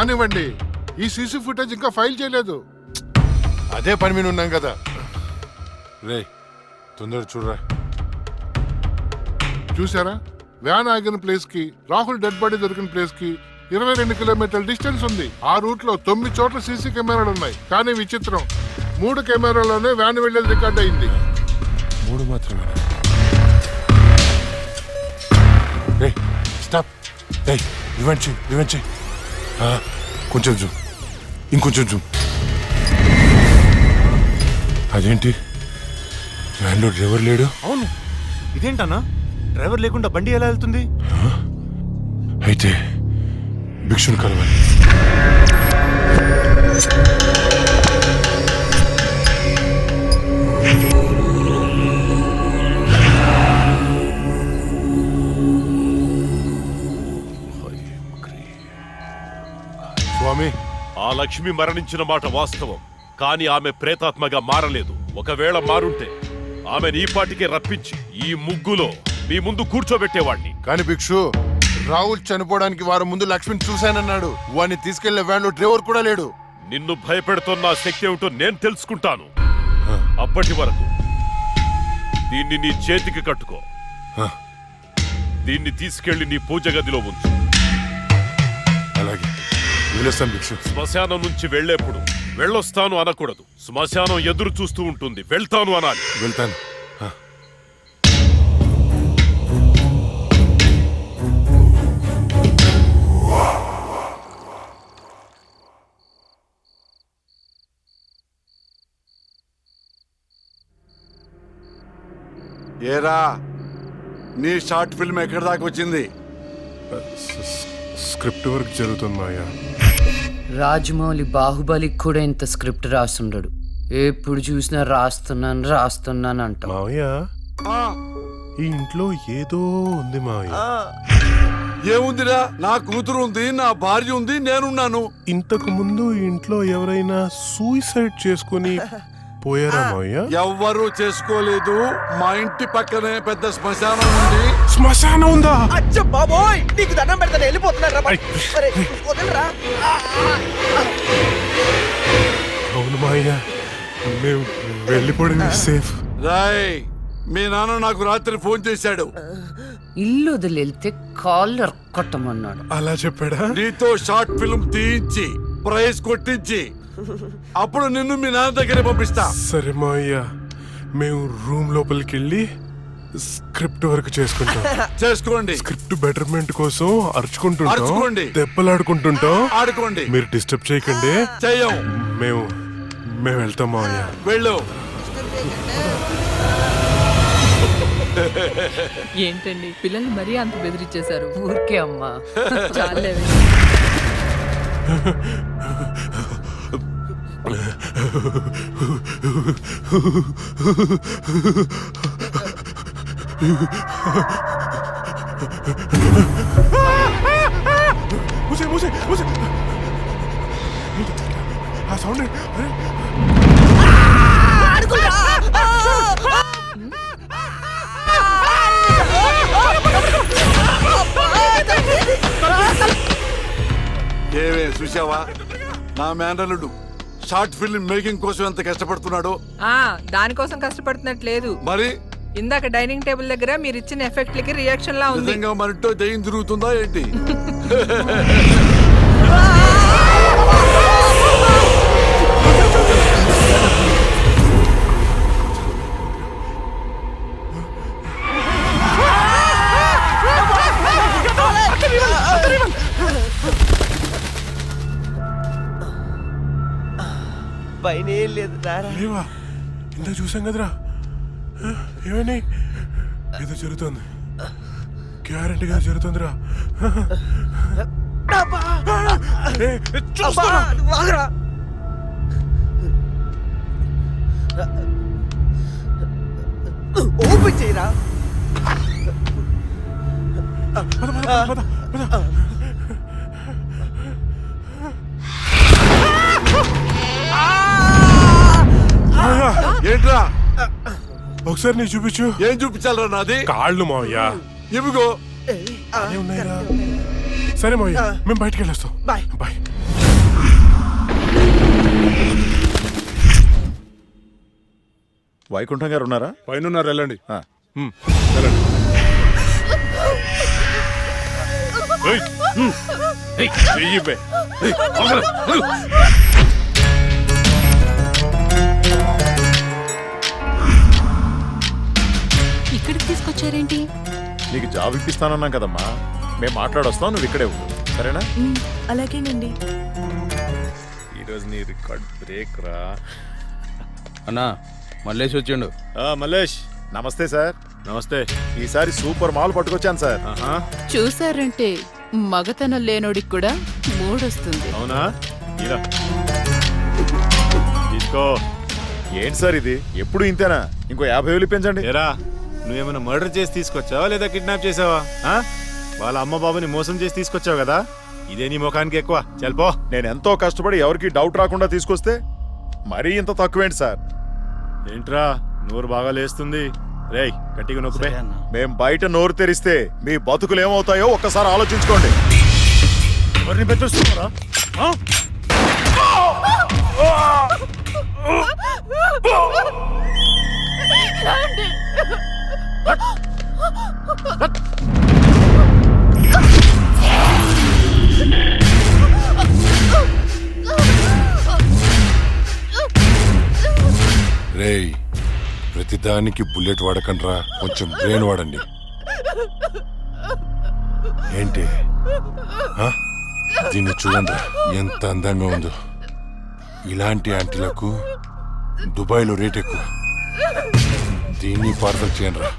కానివ్వండి ఈ CC footage ఇంకా ఫైల్ చేయలేదు. అదే పని మీద ఉన్నాం కదా. రే తొందర చూడరా. చూసారా వ్యాన్ ఆగిన ప్లేస్కి రాహుల్ డెడ్ బాడీ దొరికిన ప్లేస్కి ఇరవై రెండు కిలోమీటర్ల డిస్టెన్స్ ఉంది. ఆ రూట్లో తొమ్మిది చోట్ల సీసీ కెమెరాలు ఉన్నాయి. కానీ విచిత్రం. మూడు కెమెరాలోనే వ్యాన్ వెళ్ళేది రికార్డ్ అయింది. మూడు మాత్రమే రే స్టాప్. రే రివెంట్ చేయి రివెంట్ చేయి. కొంచెం జూమ్ ఇంకొంచెం జూమ్ అదేంటి? వ్యాన్లో డ్రైవర్ లేడు? అవును. ఇదేంటన్నా? డ్రైవర్ లేకుండా బండి ఎలా వెళ్తుంది? అయితే భిక్షుని కలవాలి. స్వామి. ఆ లక్ష్మి మరణించిన మాట వాస్తవం. కానీ ఆమె ప్రేతాత్మగా మారలేదు. ఒకవేళ మారుంటే ఆమె ఈ పాటికే రప్పించి ఈ ముగ్గులో మీ ముందు కూర్చోబెట్టేవాణ్ణి. కాని భిక్షు రాహుల్ చనిపోవడానికి వారం ముందు లక్ష్మిని చూశానన్నాడు. వాడిని తీసుకెళ్ళే వ్యాన్లో డ్రైవర్ కూడా లేడు. నిన్ను భయపెడుతున్న శక్తి ఏమిటో నేను తెలుసుకుంటాను. అప్పటి వరకు దీన్ని నీ చేతికి కట్టుకో. దీన్ని తీసుకెళ్ళి నీ పూజ గదిలో ఉంచు. అలాగే. వెళ్ళొస్తాం భిక్షు. శ్మశానం నుంచి వెళ్ళేప్పుడు వెళ్ళొస్తాను అనకూడదు. శ్మశానం ఎదురు చూస్తూ ఉంటుంది. వెళ్తాను అనాలి. వెళ్తాను. ఏరా నీ షార్ట్ ఫిల్మ్ ఎక్కడి దాకా వచ్చింది? స్క్రిప్ట్ వర్క్ జరుగుతుంది మాయా రాజమౌళి బాహుబలికి కూడా ఇంత స్క్రిప్ట్ రాస్తుండడు ఎప్పుడు చూసినా రాస్తున్నాను రాస్తున్నాను అంటాం. మావయ్య ఆ, ఈ ఇంట్లో ఏదో ఉంది మావయ్య. ఏముందిరా? నా కూతురు ఉంది నా భార్య ఉంది నేనున్నాను. ఇంతకు ముందు ఇంట్లో ఎవరైనా సూసైడ్ చేసుకుని పోయారా మావయ్య? ఎవ్వరూ చేసుకోలేదు. మా ఇంటి పక్కనే పెద్ద శ్మశానం ఉంది. శ్మశానం ఉందా? అచ్చ బాబోయ్! నీకు దండం పెడతాను వెళ్ళిపోతున్నారా వదలరా. అవును మావయ్య. మేము సేఫ్ రాయ్ మీ నాన్న నాకు రాత్రి ఫోన్ చేశాడు. ఇల్లు వదిలి వెళ్తే కాళ్ళు అరకొట్టమన్నాడు అలా చెప్పాడా? నీతో షార్ట్ ఫిల్మ్ తీయించి ప్రైజ్ కొట్టించి అప్పుడు నిన్ను మీ నాన్న దగ్గర పంపిస్తా. సరే మావయ్య మేము రూమ్ లోపలికి వెళ్ళి స్క్రిప్ట్ వర్క్ చేసుకుంటాం. చేసుకోండి. స్క్రిప్ట్ బెటర్మెంట్ కోసం అరుచుకుంటుంటాం. అరుచుకోండి. దెబ్బలాడుకుంటుంటాం. ఆడుకోండి. మీరు డిస్టర్బ్ చేయకండి. చెయ్యం. మేము మేము వెళ్తాం మావయ్య వెళ్ళు. ఏంటండి? పిల్లల్ని మరీ అంత బెదిరించేశారు. ఊరికే అమ్మా. చాలే మూసే మూసే. మూసే ఆ సౌండ్ అరే. ఏవే చూసావా నా మేనల్లుడు షార్ట్ ఫిల్మ్ మేకింగ్ కోసం ఎంత కష్టపడుతున్నాడో. ఆ దానికోసం కష్టపడుతున్నట్లేదు. మరి? ఇందాక డైనింగ్ టేబుల్ దగ్గర మీరు ఇచ్చిన ఎఫెక్ట్లకి రియాక్షన్ లా ఉంది. నిజంగా మరింటో దయ్యం తిరుగుతుందా ఏంటి? పైన ఏం లేదు రారా లేవా ఇంత చూసాం కదరా? ఏమని ఏదో జరుగుతుంది. గ్యారంటీగా జరుగుతుందిరా. వాగరా ఓపెన్ చేయరా. ఏంట్రా? ఒకసారి నీ చూపించు. ఏం చూపించాలరా నాది? కాళ్ళు మావయ్య. ఇవిగో. అదే ఉన్నాయిరా. సరే మావయ్య మేము బయటికి వెళ్ళొస్తాం. బాయ్. బాయ్. వైకుంఠం గారు ఉన్నారా? పైన ఉన్నారు వెళ్ళండి. ఆ. వెళ్ళండి. చెయ్యి బే. ఏయ్, ఆగరా, ఆగు. తీసుకొచ్చారేంటి నీకు జాబ్ ఇప్పిస్తానన్నాం కదమ్మా. మేము మాట్లాడొస్తాం నువ్వు ఇక్కడే ఉండు. సరేనా? అలాగేనండి. ఈరోజు నీ రికార్డ్ బ్రేక్ రా. అన్నా మల్లేసి వచ్చిండు. మల్లేష్ నమస్తే సార్. నమస్తే. ఈసారి సూపర్ మాల్ పట్టుకొచ్చాను సార్. ఆహా. చూసారంటే మగతనం లేనోడికి కూడా మూడొస్తుంది. అవునా? ఇలా. తీసుకో ఏంటి సార్ ఇది? ఎప్పుడు ఇంతేనా? ఇంకో యాభై వేలు పెంచండి ఏరా నువ్వేమైనా మర్డర్ చేసి తీసుకొచ్చావా లేదా కిడ్నాప్ చేసావా? ఆ? వాళ్ళ అమ్మ బాబుని మోసం చేసి తీసుకొచ్చావు కదా? ఇదే నీ ముఖానికి ఎక్కువ. చల్పో నేను ఎంతో కష్టపడి ఎవరికి డౌట్ రాకుండా తీసుకొస్తే మరీ ఇంత తక్కువేంటి సార్? ఏంట్రా? నోరు బాగా లేస్తుంది. రేయ్ గట్టిగా నొక్కుపే మేం బయట నోరు తెరిస్తే మీ బతుకులు ఏమవుతాయో ఒక్కసారి ఆలోచించుకోండి. ఎవరిని బెదిరిస్తున్నారా? ప్రతిదానికి బుల్లెట్ వాడకండ్రా. కొంచెం బ్రెయిన్ వాడండి. ఏంటి? దీన్ని చూడండి ఎంత అందంగా ఉందో. ఇలాంటి ఆంటీలకు దుబాయ్లో రేట్ ఎక్కువ. దీన్ని పార్సల్ చేయండి రా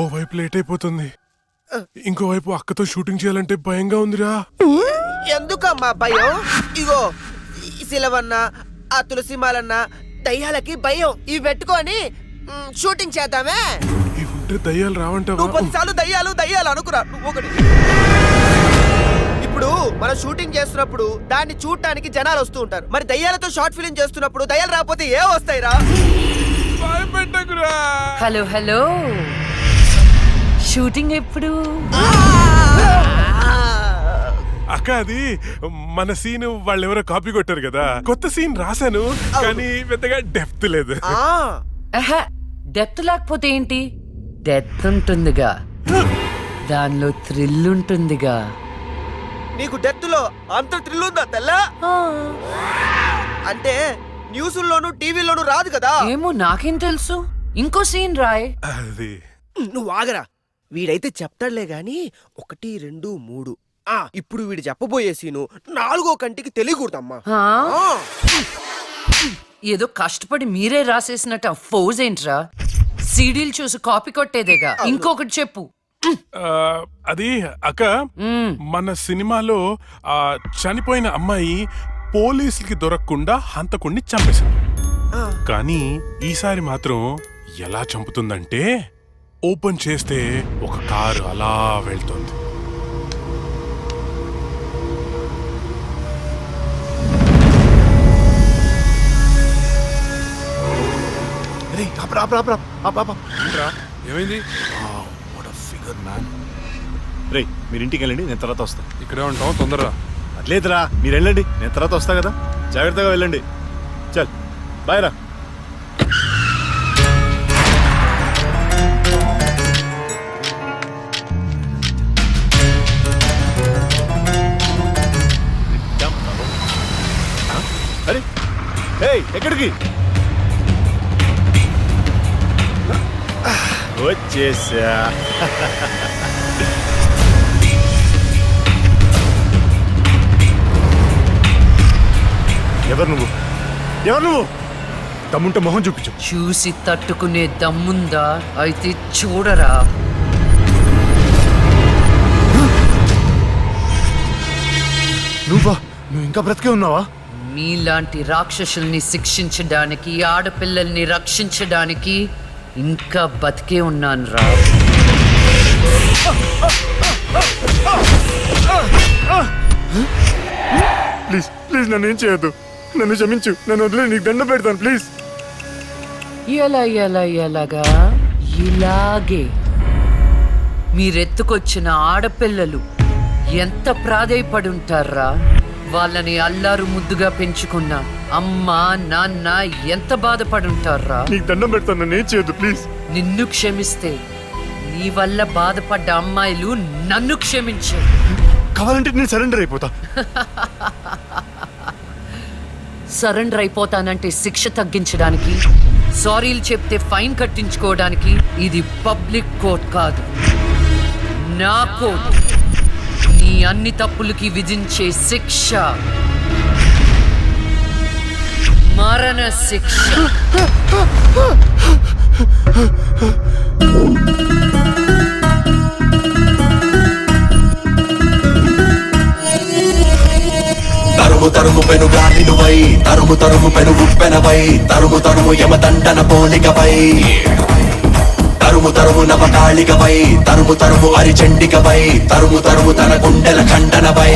ఓ వైపు లేట్ అయిపోతుంది. ఇంకో వైపు అక్కతో షూటింగ్ చేయాలంటే భయంగా ఉందిరా. ఎందుకమ్మా భయం? ఇగో ఈ సిలవన్న ఆ తులసిమాలన్న దయ్యాలకి భయం. ఇవి పెట్టుకొని షూటింగ్ చేద్దామే. ఈ ఉంటే దయ్యాలు రావంటావా? నువ్వు పదిసార్లు దయ్యాలు దయ్యాలు అనుకురా. నువ్వు ఒకటి. ఇప్పుడు మనం షూటింగ్ చేస్తున్నప్పుడు దాన్ని చూడటానికి జనాలు వస్తూ ఉంటారు. మరి దయ్యాలతో షార్ట్ ఫిలిం చేస్తున్నప్పుడు దయ్యాలు రాకపోతే ఏ వస్తాయిరా? Hello hello. షూటింగ్ ఎప్పుడు? అక్క అది మన సీన్ వాళ్ళు ఎవరో కాపీ కొట్టారు కదా. కొత్త సీన్ రాశాను కానీ పెద్దగా డెప్త్ లేదు. డెప్త్ లేకపోతే ఏంటి? డెత్ ఉంటుందిగా. దానిలో థ్రిల్ ఉంటుందిగా. నీకు డెత్లో అంత థ్రిల్ ఉందా తెల్ల? అంటే న్యూస్లోను టీవీలోను రాదు కదా. ఏమో నాకేం తెలుసు. ఇంకో సీన్ రాయ్. అది. నువ్వు ఆగరా. వీడైతే చెప్తాడులే గాని ఒకటి రెండు మూడు. ఆ ఇప్పుడు వీడు చెప్పబోయే సీను నాలుగో కంటికి తెలియకూడదమ్మా. ఏదో కష్టపడి మీరే రాసేసినట్టు ఆ ఫోజ్ ఏంట్రా? సీడీలు చూసి కాపీ కొట్టేదేగా? ఇంకొకటి చెప్పు. అది అక్క మన సినిమాలో ఆ చనిపోయిన అమ్మాయి పోలీసులకి దొరకకుండా హంతకుణ్ణి చంపేసింది. కానీ ఈసారి మాత్రం ఎలా చంపుతుందంటే ఓపెన్ చేస్తే ఒక కారు అలా వెళ్తుంది. ఏమైంది? రేయ్ మీరు ఇంటికి వెళ్ళండి నేను తర్వాత వస్తా. ఇక్కడే ఉంటాం తొందరగా. అట్లేదురా మీరు వెళ్ళండి నేను తర్వాత వస్తా కదా. జాగ్రత్తగా వెళ్ళండి. చల్ బాయ్ రా. ఎక్కడికి? వచ్చేసా. ఎవరు నువ్వు? ఎవరు నువ్వు? దమ్ముంటే మొహం చూపించు. చూసి తట్టుకునే దమ్ముందా? అయితే చూడరా. నువ్వా? నువ్వు ఇంకా బ్రతికే ఉన్నావా? మీలాంటి రాక్షసుల్ని శిక్షించడానికి ఆడపిల్లల్ని రక్షించడానికి ఇంకా బతికే ఉన్నాను రా. ప్లీజ్ ప్లీజ్ నన్ను ఏం చేయొద్దు. నన్ను క్షమించు నన్ను వదిలే నీకు దండం పెడతాను ప్లీజ్. ఎలా ఎలా ఎలాగా? ఇలాగే. మీరెత్తుకొచ్చిన ఆడపిల్లలు ఎంత ప్రాధేయపడుంటారా వాళ్ళని అల్లారు ముద్దుగా పెంచుకున్న అమ్మ నాన్న ఎంత బాధపడుంటారా? నీకు దండం పెడతాను నేను చేయొద్దు ప్లీజ్ నిన్ను క్షమిస్తే నీ వల్ల బాధపడ్డ అమ్మాయిలు నన్ను క్షమించే. కావాలంటే నేను సరెండర్ అయిపోతా. సరెండర్ అయిపోతానంటే శిక్ష తగ్గించడానికి సారీలు చెప్తే ఫైన్ కట్టించుకోవడానికి ఇది పబ్లిక్ కోర్ట్ కాదు. నా కోర్ట్. నీ అన్ని తప్పులకి విధించే శిక్ష. మరణ శిక్ష. తరుము తరుము పెను గాలినువై తరుము తరుము పెను ఉప్పెనవై తరుము తరుము యమదండన పోలికపై. తరుము తరుము నవకాళికవై తరుము తరుము అరిచండికపై తరుము తరుము తన గుండెల ఖండనపై